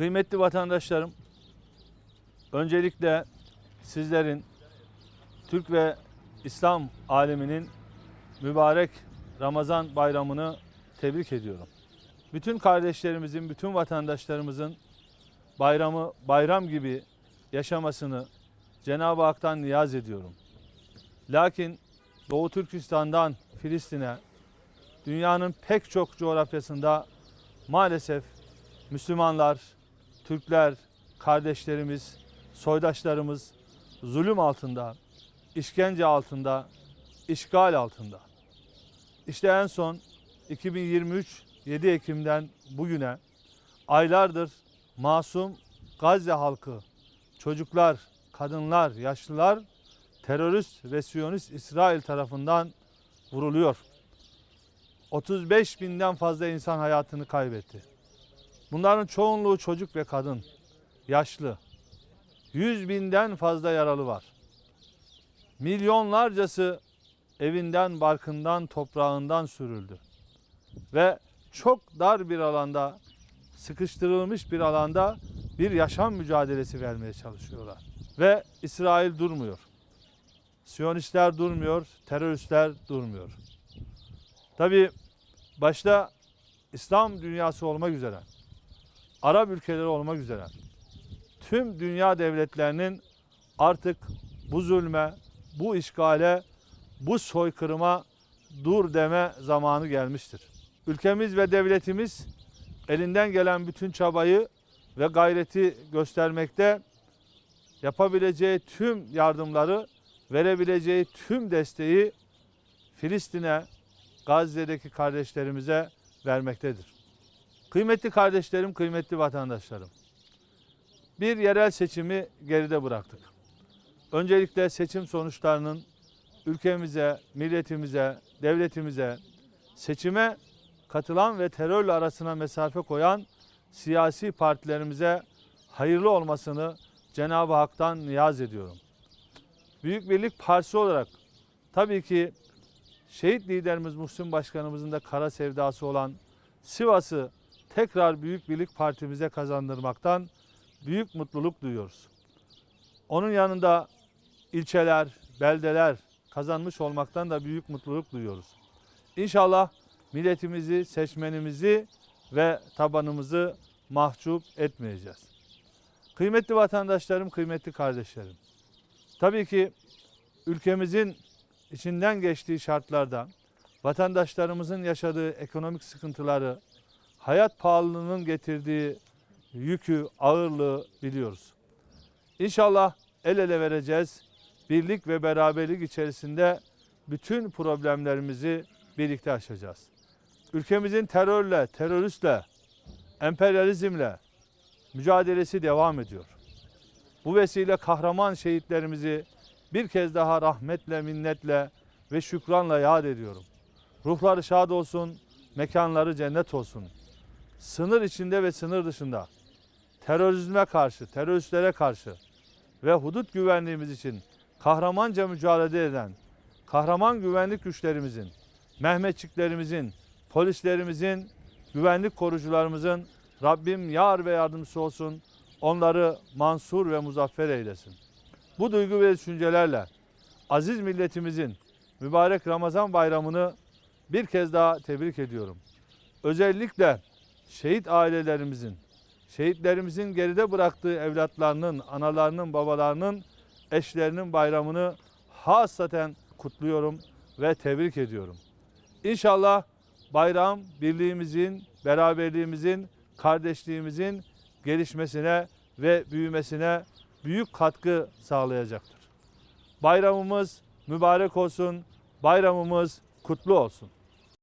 Kıymetli vatandaşlarım, öncelikle sizlerin Türk ve İslam aleminin mübarek Ramazan bayramını tebrik ediyorum. Bütün kardeşlerimizin, bütün vatandaşlarımızın bayramı bayram gibi yaşamasını Cenab-ı Hak'tan niyaz ediyorum. Lakin Doğu Türkistan'dan Filistin'e, dünyanın pek çok coğrafyasında maalesef Müslümanlar, Türkler, kardeşlerimiz, soydaşlarımız zulüm altında, işkence altında, işgal altında. İşte en son 2023 7 Ekim'den bugüne aylardır masum Gazze halkı, çocuklar, kadınlar, yaşlılar terörist ve Siyonist İsrail tarafından vuruluyor. 35 binden fazla insan hayatını kaybetti. Bunların çoğunluğu çocuk ve kadın, yaşlı. 100 binden fazla yaralı var. Milyonlarcası evinden, barkından, toprağından sürüldü. Ve çok dar bir alanda, sıkıştırılmış bir alanda bir yaşam mücadelesi vermeye çalışıyorlar. Ve İsrail durmuyor. Siyonistler durmuyor, teröristler durmuyor. Tabi başta İslam dünyası olmak üzere, Arap ülkeleri olmak üzere tüm dünya devletlerinin artık bu zulme, bu işgale, bu soykırıma dur deme zamanı gelmiştir. Ülkemiz ve devletimiz elinden gelen bütün çabayı ve gayreti göstermekte, yapabileceği tüm yardımları, verebileceği tüm desteği Filistin'e, Gazze'deki kardeşlerimize vermektedir. Kıymetli kardeşlerim, kıymetli vatandaşlarım. Bir yerel seçimi geride bıraktık. Öncelikle seçim sonuçlarının ülkemize, milletimize, devletimize, seçime katılan ve terörle arasına mesafe koyan siyasi partilerimize hayırlı olmasını Cenab-ı Hak'tan niyaz ediyorum. Büyük Birlik Partisi olarak tabii ki şehit liderimiz Muhsin Başkanımızın da kara sevdası olan Sivas'ı tekrar Büyük Birlik Partimize kazandırmaktan büyük mutluluk duyuyoruz. Onun yanında ilçeler, beldeler kazanmış olmaktan da büyük mutluluk duyuyoruz. İnşallah milletimizi, seçmenimizi ve tabanımızı mahcup etmeyeceğiz. Kıymetli vatandaşlarım, kıymetli kardeşlerim. Tabii ki ülkemizin içinden geçtiği şartlarda vatandaşlarımızın yaşadığı ekonomik sıkıntıları, hayat pahalılığının getirdiği yükü, ağırlığı biliyoruz. İnşallah el ele vereceğiz. Birlik ve beraberlik içerisinde bütün problemlerimizi birlikte aşacağız. Ülkemizin terörle, teröristle, emperyalizmle mücadelesi devam ediyor. Bu vesile kahraman şehitlerimizi bir kez daha rahmetle, minnetle ve şükranla yad ediyorum. Ruhları şad olsun, mekanları cennet olsun. Sınır içinde ve sınır dışında terörizme karşı, teröristlere karşı ve hudut güvenliğimiz için kahramanca mücadele eden kahraman güvenlik güçlerimizin, Mehmetçiklerimizin, polislerimizin, güvenlik korucularımızın Rabbim yar ve yardımcısı olsun. Onları mansur ve muzaffer eylesin. Bu duygu ve düşüncelerle aziz milletimizin mübarek Ramazan bayramını bir kez daha tebrik ediyorum. Özellikle şehit ailelerimizin, şehitlerimizin geride bıraktığı evlatlarının, analarının, babalarının, eşlerinin bayramını hasaten kutluyorum ve tebrik ediyorum. İnşallah bayram birliğimizin, beraberliğimizin, kardeşliğimizin gelişmesine ve büyümesine büyük katkı sağlayacaktır. Bayramımız mübarek olsun, bayramımız kutlu olsun.